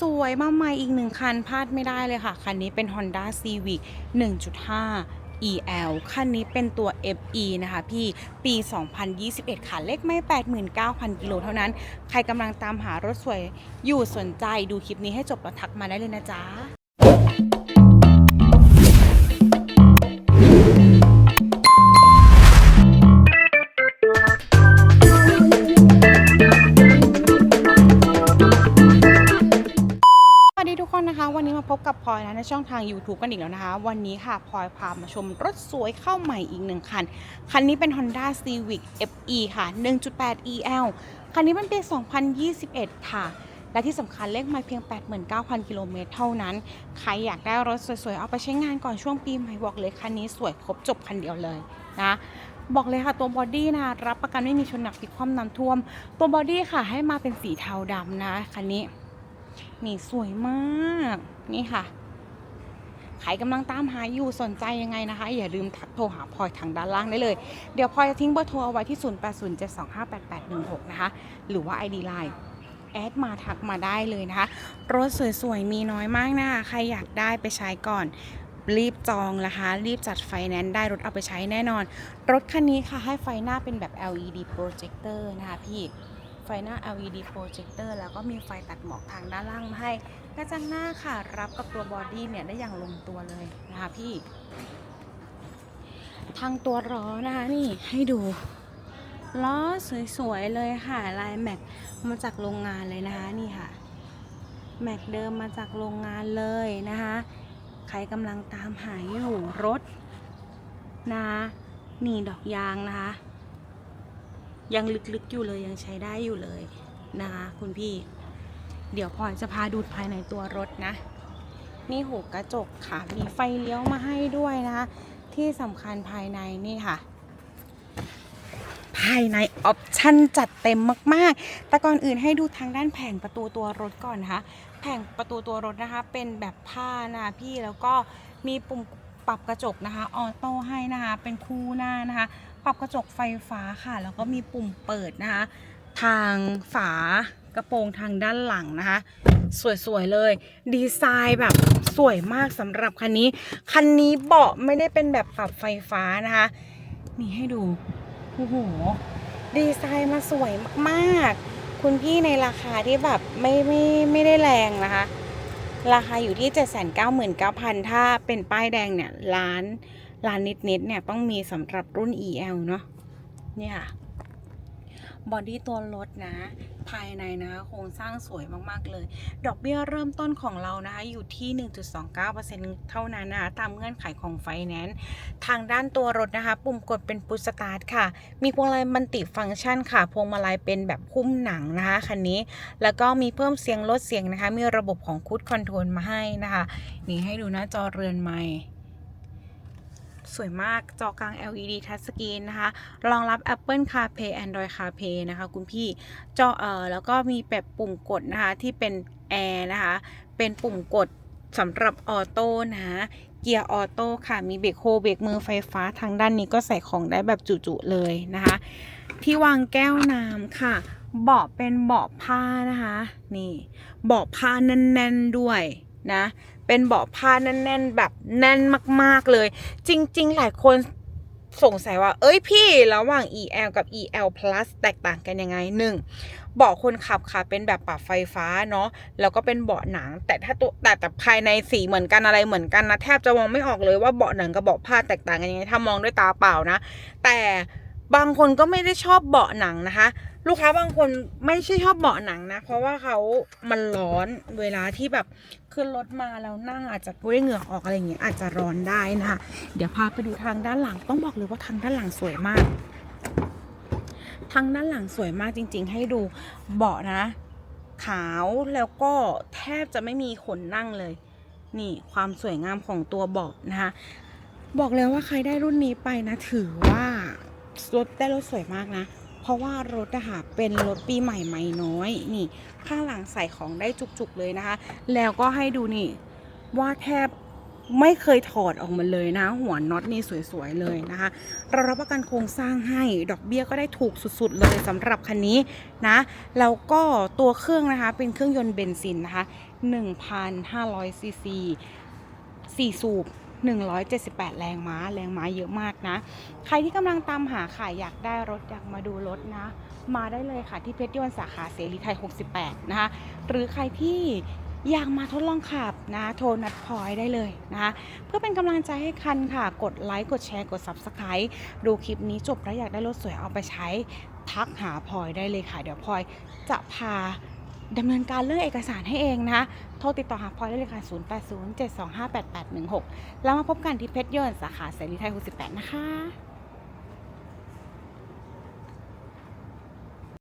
สวยๆ มาใหม่อีกหนึ่งคันพลาดไม่ได้เลยค่ะ คันนี้เป็น Honda Civic 1.5 EL คันนี้เป็นตัว FE นะคะพี่ปี 2021 ค่ะ เลขไม่ 89,000 กิโลเท่านั้น ใครกำลังตามหารถสวยอยู่สนใจดูคลิปนี้ให้จบแล้วทักมาได้เลยนะจ๊ะ พบกับพลอยนะในช่องทาง YouTube กันอีกแล้วนะคะ วันนี้ค่ะพลอยพามาชมรถสวยเข้าใหม่อีกหนึ่งคัน คันนี้เป็น Honda Civic FE ค่ะ 1.8 EL คันนี้เป็นปี 2021 ค่ะ และที่สำคัญเลขไมล์เพียง 89,000 กิโลเมตรเท่านั้น ใครอยากได้รถสวยๆ เอาไปใช้งานก่อนช่วงปีใหม่บอกเลยคันนี้สวยครบจบคันเดียวเลยนะบอกเลยค่ะตัวบอดี้นะรับประกันไม่มีชนหนักพิกคว่ำน้ำท่วม ตัวบอดี้ค่ะให้มาเป็นสีเทาดำนะคันนี้นี่สวยมาก นี่ค่ะ ใครกำลังตามหาอยู่สนใจยังไงนะคะ อย่าลืมทักโทรหาพลอยทางด้านล่างได้เลย เดี๋ยวพลอยจะทิ้งเบอร์โทรเอาไว้ที่ 0807258816 นะคะ หรือว่า ID Line แอดมาทักมาได้เลยนะคะ รถสวยๆ มีน้อยมากนะคะใครอยากได้ไปใช้ก่อนรีบจองนะคะ รีบจัดไฟแนนซ์ได้รถเอาไปใช้แน่นอน รถคันนี้ค่ะให้ไฟหน้าเป็นแบบ LED projector นะคะพี่ ไฟหน้า LED projector แล้วก็มีไฟตัดหมอกทางด้านล่างมาให้กระจังหน้าค่ะ รับกับตัวบอดี้เนี่ยได้อย่างลงตัวเลยนะคะพี่ ทางตัวล้อนะคะนี่ให้ดูล้อสวยๆเลยค่ะ ลายแม็กมาจากโรงงานเลยนะคะนี่ค่ะ แม็กเดิมมาจากโรงงานเลยนะคะ ใครกำลังตามหาอยู่รถนะคะนี่ดอกยางนะคะ ยังลึกๆอยู่เลยยังใช้ได้อยู่เลยนะคะคุณพี่ เดี๋ยวพลอยจะพาดูภายในตัวรถนะ นี่หูกระจกค่ะ มีไฟเลี้ยวมาให้ด้วยนะคะ ที่สำคัญภายในนี่ค่ะ ภายในออปชั่นจัดเต็มมาก ๆ แต่ก่อนอื่นให้ดูทางด้านแผงประตูตัวรถก่อนนะคะ แผงประตูตัวรถนะคะ เป็นแบบผ้านะพี่แล้วก็มีปุ่ม ปรับกระจกนะคะออโต้ให้นะคะเป็นคู่หน้านะคะ ปรับกระจกไฟฟ้าค่ะ แล้วก็มีปุ่มเปิดนะคะ ทางฝากระโปรงทางด้านหลังนะคะ สวยๆเลย ดีไซน์แบบสวยมากสำหรับคันนี้ คันนี้เบาะไม่ได้เป็นแบบปรับไฟฟ้านะคะนี่ให้ดูโอ้โหดีไซน์มาสวยมากๆ คุณพี่ในราคาที่แบบไม่ไม่ไม่ได้แรงนะคะ ราคาอยู่ที่ 799,000 ถ้าเป็นป้ายแดงเนี่ยล้านล้านนิดๆเนี่ยต้องมีสำหรับรุ่น EL เนาะนี่ค่ะ บอดี้ตัวรถนะ ภายในนะคะโครงสร้างสวยมากๆเลย ดอกเบี้ยเริ่มต้นของเรานะคะอยู่ที่ 1.29%เท่านั้นนะคะตามเงื่อนไขของไฟแนนซ์ทางด้านตัวรถนะคะ ปุ่มกดเป็นพุชสตาร์ทค่ะ มีพวงมาลัยมัลติฟังก์ชันค่ะ พวงมาลัยเป็นแบบคุ้มหนังนะคะคันนี้ แล้วก็มีเพิ่มเสียงลดเสียงนะคะ มีระบบของคูดคอนโทรลมาให้นะคะ นี่ให้ดูหน้าจอเรือนไม้ สวยมากจอกลาง LED Touchscreen นะคะรองรับ Apple CarPlay Android CarPlay นะคะคุณพี่จอเอ่อแล้วก็มีแบบปุ่มกดนะคะที่เป็นแอร์นะคะเป็นปุ่มกดสำหรับออโต้นะเกียร์ออโต้ค่ะ มีเบรกโฮเบรกมือไฟฟ้าทางด้านนี้ก็ใส่ของได้แบบจุๆเลยนะคะ ที่วางแก้วน้ำค่ะ เบาะเป็นเบาะผ้านะคะ นี่ เบาะผ้าแน่นๆด้วย นะ เป็นเบาะผ้าแน่นๆ แบบแน่นมากๆเลย จริง ๆ หลายคนสงสัยว่า เอ้ยพี่ ระหว่าง EL กับ EL Plus แตกต่างกันยังไงหนึ่งเบาะคนขับค่ะเป็นแบบปรับไฟฟ้าเนาะแล้วก็เป็นเบาะหนัง แต่ถ้าตัวแต่แต่ภายในสีเหมือนกันอะไรเหมือนกันนะแทบจะมองไม่ออกเลยว่าเบาะหนังกับเบาะผ้าแตกต่างกันยังไงถ้ามองด้วยตาเปล่านะ แต่บางคนก็ไม่ได้ชอบเบาะหนังนะคะ ลูกค้าบางคนไม่ใช่ชอบเบาะหนังนะ เพราะว่าเขามันร้อนเวลาที่แบบขึ้นรถมาแล้วนั่งอาจจะพูดได้เหงื่อออกอะไรอย่างเงี้ยอาจจะร้อนได้นะคะเดี๋ยวพาไปดูทางด้านหลังต้องบอกเลยว่าทางด้านหลังสวยมาก ทางด้านหลังสวยมากจริง ๆ ให้ดูเบาะนะ ขาวแล้วก็แทบจะไม่มีขนนั่งเลย นี่ความสวยงามของตัวเบาะนะคะบอกเลยว่าใครได้รุ่นนี้ไปนะ ถือว่ารถได้รถสวยมากนะ เพราะว่ารถอะค่ะเป็นรถปีใหม่ใหม่น้อยนี่ข้างหลังใส่ของได้จุกๆเลยนะคะ แล้วก็ให้ดูนี่ว่าแทบไม่เคยถอดออกมาเลยนะ หัวน็อตนี่สวยๆเลยนะคะ เรารับประกันโครงสร้างให้ดอกเบี้ยก็ได้ถูกสุดๆเลยสำหรับคันนี้นะแล้วก็ตัวเครื่องนะคะเป็นเครื่องยนต์เบนซินนะคะ1,500ซีซี4สูบ 178 แรงม้า แรงม้าเยอะมากนะ ใครที่กำลังตามหาค่ะอยากได้รถอยากมาดูรถนะ มาได้เลยค่ะที่เพชรยนต์สาขาเสรีไทย 68 นะคะ หรือใครที่อยากมาทดลองขับนะโทรนัดพลอยได้เลยนะคะเพื่อเป็นกำลังใจให้คันค่ะ กดไลค์ กดแชร์ กด Subscribe ดูคลิปนี้จบแล้วอยากได้รถสวยเอาไปใช้ ทักหาพลอยได้เลยค่ะ เดี๋ยวพลอยจะพา ดำเนินการเรื่องเอกสารให้เองนะคะ โทรติดต่อหาพลอยได้เลยค่ะ 0807258816 แล้วมาพบกันที่เพชรยนต์สาขาเสรีไทย 68 นะคะ